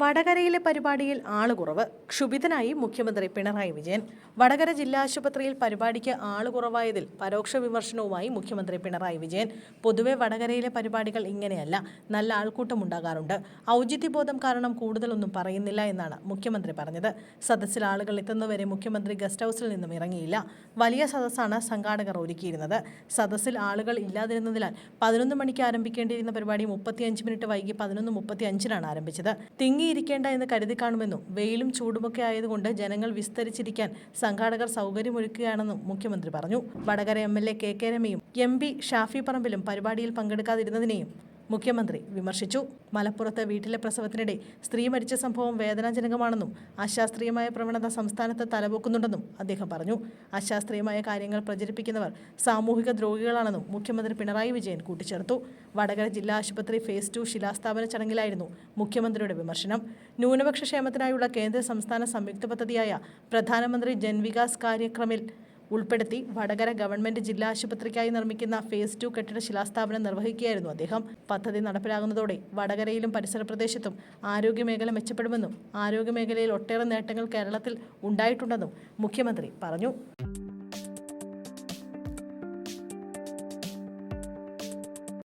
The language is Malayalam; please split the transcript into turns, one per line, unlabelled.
വടകരയിലെ പരിപാടിയിൽ ആളുകുറവ്. ക്ഷുഭിതനായി മുഖ്യമന്ത്രി പിണറായി വിജയൻ. വടകര ജില്ലാ ആശുപത്രിയിൽ പരിപാടിക്ക് ആളുകുറവായതിൽ പരോക്ഷ വിമർശനവുമായി മുഖ്യമന്ത്രി പിണറായി വിജയൻ. പൊതുവെ വടകരയിലെ പരിപാടികൾ ഇങ്ങനെയല്ല. നല്ല ആൾക്കൂട്ടം ഉണ്ടാകാറുണ്ട് ഔചിത്യബോധം കാരണം കൂടുതലൊന്നും പറയുന്നില്ല എന്നാണ് മുഖ്യമന്ത്രി പറഞ്ഞത്. സദസ്സിൽ ആളുകൾ എത്തുന്നവരെ മുഖ്യമന്ത്രി ഗസ്റ്റ് ഹൗസിൽ നിന്നും ഇറങ്ങിയില്ല. വലിയ സദസ്സാണ് സംഘാടകർ ഒരുക്കിയിരുന്നത്. സദസ്സിൽ ആളുകൾ ഇല്ലാതിരുന്നതിനാൽ പതിനൊന്ന് മണിക്ക് ആരംഭിക്കേണ്ടിയിരുന്ന പരിപാടി മുപ്പത്തിയഞ്ച് മിനിറ്റ് വൈകി പതിനൊന്ന് മുപ്പത്തി അഞ്ചിനാണ് ആരംഭിച്ചത് തിങ്ങിയിരിക്കേണ്ട എന്ന് കരുതി കാണുമെന്നും വെയിലും ചൂടുമൊക്കെ ആയതുകൊണ്ട് ജനങ്ങൾ വിസ്തരിച്ചിരിക്കാൻ സംഘാടകർ സൗകര്യമൊരുക്കുകയാണെന്നും മുഖ്യമന്ത്രി പറഞ്ഞു. Vadakara M L A K K രമയും M P Shafi പറമ്പിലും പരിപാടിയിൽ പങ്കെടുക്കാതിരുന്നതിനെയും മുഖ്യമന്ത്രി വിമർശിച്ചു. മലപ്പുറത്ത് വീട്ടിലെ പ്രസവത്തിനിടെ സ്ത്രീ മരിച്ച സംഭവം വേദനാജനകമാണെന്നും അശാസ്ത്രീയമായ പ്രവണത സംസ്ഥാനത്ത് തലപൊക്കുന്നുണ്ടെന്നും അദ്ദേഹം പറഞ്ഞു. അശാസ്ത്രീയമായ കാര്യങ്ങൾ പ്രചരിപ്പിക്കുന്നവർ സാമൂഹിക ദ്രോഹികളാണെന്നും മുഖ്യമന്ത്രി പിണറായി വിജയൻ കൂട്ടിച്ചേർത്തു. വടകര ജില്ലാ ആശുപത്രി ഫേസ് ടു ശിലാസ്ഥാപന ചടങ്ങിലായിരുന്നു മുഖ്യമന്ത്രിയുടെ വിമർശനം. ന്യൂനപക്ഷ ക്ഷേമത്തിനായുള്ള കേന്ദ്ര സംസ്ഥാന സംയുക്ത പദ്ധതിയായ പ്രധാനമന്ത്രി ജൻവികാസ് കാര്യക്രമിൽ ഉൾപ്പെടുത്തി വടകര ഗവൺമെന്റ് ജില്ലാ ആശുപത്രിക്കായി നിർമ്മിക്കുന്ന ഫേസ് ടു കെട്ടിട ശിലാസ്ഥാപനം നിർവഹിക്കുകയായിരുന്നു അദ്ദേഹം. പദ്ധതി നടപ്പിലാകുന്നതോടെ വടകരയിലും പരിസര പ്രദേശത്തും ആരോഗ്യമേഖല മെച്ചപ്പെടുമെന്നും ആരോഗ്യമേഖലയിൽ ഒട്ടേറെ നേട്ടങ്ങൾ കേരളത്തിൽ ഉണ്ടായിട്ടുണ്ടെന്നും മുഖ്യമന്ത്രി പറഞ്ഞു.